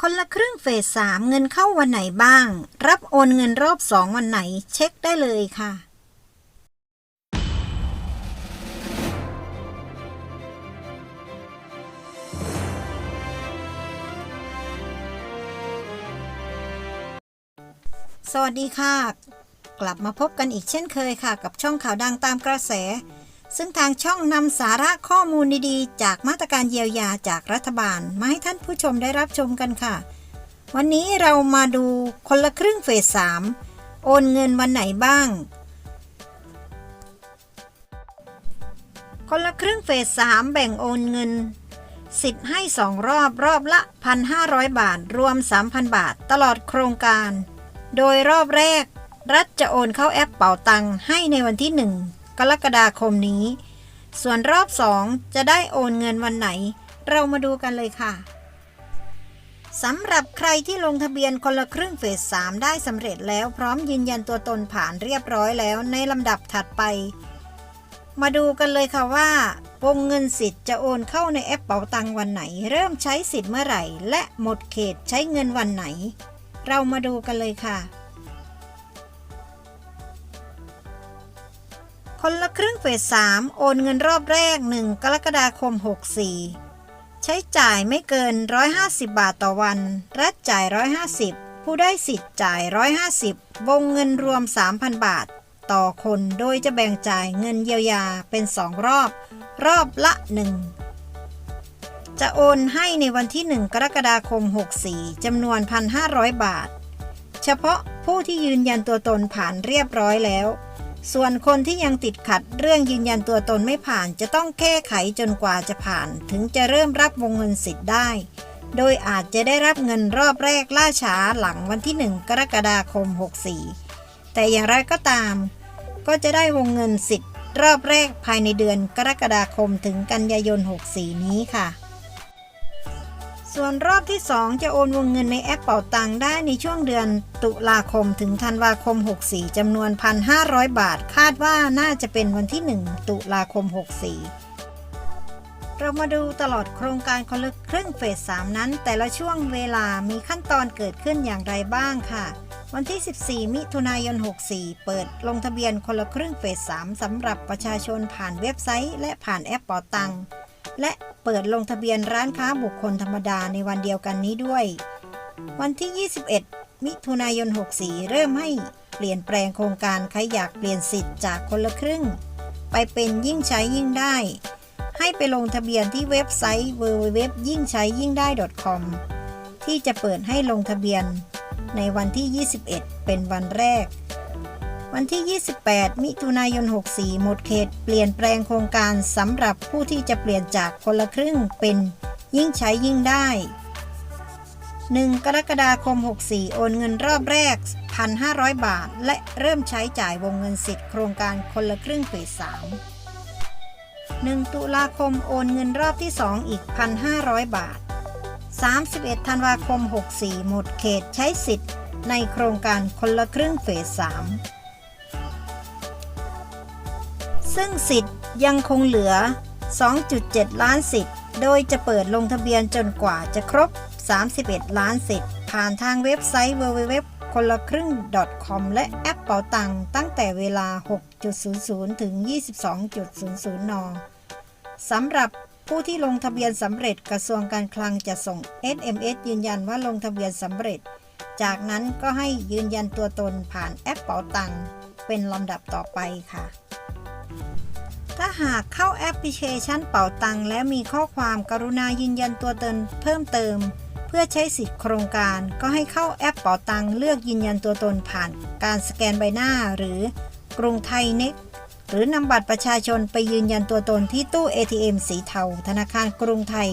คนละครึ่งเฟสสามเงินเข้าวันไหนบ้าง รับโอนเงินรอบสองวันไหน เช็คได้เลยค่ะ สวัสดีค่ะ กลับมาพบกันอีกเช่นเคยค่ะ กับช่องข่าวดังตามกระแส ซึ่งทางช่องนำสาระข้อมูลดีๆ จากมาตรการเยียวยาจากรัฐบาล มาให้ท่านผู้ชมได้รับชมกันค่ะ วันนี้เรามาดูคนละครึ่งเฟส 3 โอนเงินวันไหนบ้าง คนละครึ่งเฟส 3 แบ่งโอนเงินสิทธิ์ให้ 2 รอบรอบละ 1,500 บาท รวม 3,000 บาท ตลอดโครงการ โดยรอบแรก รัฐจะโอนเข้าแอปเป๋าตังค์ให้ในวันที่ 1 กรกฎาคมนี้ ส่วนรอบ 2 จะได้โอนเงินวันไหน เรามาดูกันเลยค่ะสำหรับใครที่ลงทะเบียนคนละครึ่งเฟส 3 ได้สำเร็จแล้วพร้อมยืนยันตัวตนผ่านเรียบร้อยแล้วในลำดับถัดไป มาดูกันเลยค่ะว่าวงเงินสิทธิ์จะโอนเข้าในแอปเป๋าตังวันไหน เริ่มใช้สิทธิ์เมื่อไหร่ และหมดเขตใช้เงินวันไหน เรามาดูกันเลยค่ะ คนละครึ่งเฟส3โอนเงินรอบแรก 1 กรกฎาคม 64 ใช้จ่ายไม่เกิน 150 บาทต่อวัน รัฐจ่าย 150 ผู้ได้สิทธิ์จ่าย 150 วงเงินรวม 3,000 บาท ต่อคนโดยจะแบ่งจ่ายเงินเยียวยาเป็น 2 รอบ รอบละ 1 จะโอนให้ในวันที่ 1 กรกฎาคม 64จำนวน 1,500 บาท เฉพาะผู้ที่ยืนยันตัวตนผ่านเรียบร้อยแล้ว ส่วนคนที่ยังติดขัดเรื่องยืนยันตัวตนไม่ผ่านจะต้องแก้ไขจนกว่าจะผ่าน ถึงจะเริ่มรับวงเงินสิทธิ์ได้ โดยอาจจะได้รับเงินรอบแรกล่าช้าหลังวันที่ 1 กรกฎาคม 64 แต่อย่างไรก็ตาม ก็จะได้วงเงินสิทธิ์รอบแรกภายในเดือนกรกฎาคมถึงกันยายน 64 นี้ค่ะ ส่วนรอบที่ 2 จะโอนวงเงินในแอปเป่าตังได้ในช่วงเดือนตุลาคมถึงธันวาคม 64จำนวน 1,500 บาท คาดว่าน่าจะเป็นวันที่ 1 ตุลาคม 64 เรามาดูตลอดโครงการคนละครึ่งเฟส 3 นั้น แต่ละช่วงเวลามีขั้นตอนเกิดขึ้นอย่างไรบ้างค่ะ วันที่ 14 มิถุนายน 64 เปิดลงทะเบียนคนละครึ่งเฟส 3สำหรับประชาชนผ่านเว็บไซต์ และผ่านแอปเป่าตัง และเปิดลงทะเบียนร้านค้าบุคคลธรรมดาในวันเดียวกันนี้ด้วย วันที่ 21 มิถุนายน 64 เริ่มให้เปลี่ยนแปลงโครงการใครอยากเปลี่ยนสิทธิ์จากคนละครึ่ง ไปเป็นยิ่งใช้ยิ่งได้ ให้ไปลงทะเบียนที่เว็บไซต์ www ยิ่งใช้ยิ่งได้ .com ที่จะเปิดให้ลงทะเบียนในวันที่ 21 เป็นวันแรก วันที่ 28 มิถุนายน 64 หมดเขตเปลี่ยนแปลงโครงการสำหรับผู้ที่จะเปลี่ยนจากคนละครึ่งเป็นยิ่งใช้ยิ่งได้ 1 กรกฎาคม 64 โอนเงินรอบแรก 1,500 บาท และเริ่มใช้จ่ายวงเงินสิทธิ์โครงการคนละครึ่งเฟส3 1 ตุลาคมโอนเงินรอบที่ 2 อีก 1,500 บาท 31 ธันวาคม 64 หมดเขตใช้สิทธิ์ในโครงการคนละครึ่งเฟส3 ซึ่งสิทธิ์ยังคงเหลือ 2.7 ล้านสิทธิ์ โดยจะเปิดลงทะเบียนจนกว่าจะครบ 31 ล้านสิทธิ์ ผ่านทางเว็บไซต์ www คนละครึ่ง .com และแอปเป๋าตังตั้งแต่เวลา 6.00 ถึง 22.00 น สำหรับผู้ที่ลงทะเบียนสำเร็จกระทรวงการคลังจะส่ง SMS ยืนยันว่าลงทะเบียนสำเร็จ จากนั้นก็ให้ยืนยันตัวตนผ่านแอปเป๋าตังเป็นลำดับต่อไปค่ะ ถ้าหากเข้าแอปพลิเคชันเป๋าตังและมีข้อความกรุณายืนยันตัวตนเพิ่มเติม เพื่อใช้สิทธิโครงการ ก็ให้เข้าแอปเป๋าตังเลือกยืนยันตัวตนผ่าน การสแกนใบหน้าหรือกรุงไทยเน็กหรือนำบัตรประชาชนไปยืนยันตัวตนที่ตู้ ATM สีเทาธนาคารกรุงไทย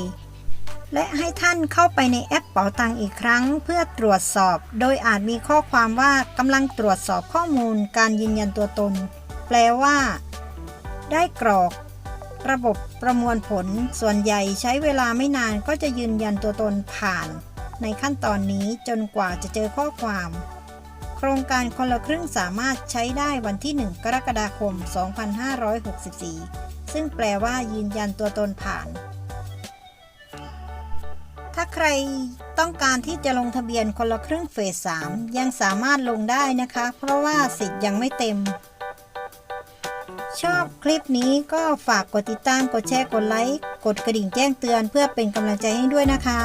และให้ท่านเข้าไปในแอปเป๋าตังอีกครั้ง เพื่อตรวจสอบ โดยอาจมีข้อความว่ากำลังตรวจสอบข้อมูลการยืนยันตัวตน แปลว่า ได้กรอก ระบบประมวลผลส่วนใหญ่ใช้เวลาไม่นานก็จะยืนยันตัวตนผ่าน ในขั้นตอนนี้จนกว่าจะเจอข้อความ โครงการคนละครึ่งสามารถใช้ได้วันที่ 1 กรกฎาคม 2564 ซึ่งแปลว่ายืนยันตัวตนผ่าน ถ้าใครต้องการที่จะลงทะเบียนคนละครึ่งเฟส 3 ยังสามารถลงได้นะคะ เพราะว่าสิทธิ์ยังไม่เต็ม ชอบคลิปนี้ก็ฝากกดติดตาม กดแชร์ กดไลค์ กดกระดิ่งแจ้งเตือนเพื่อเป็นกำลังใจให้ด้วยนะคะ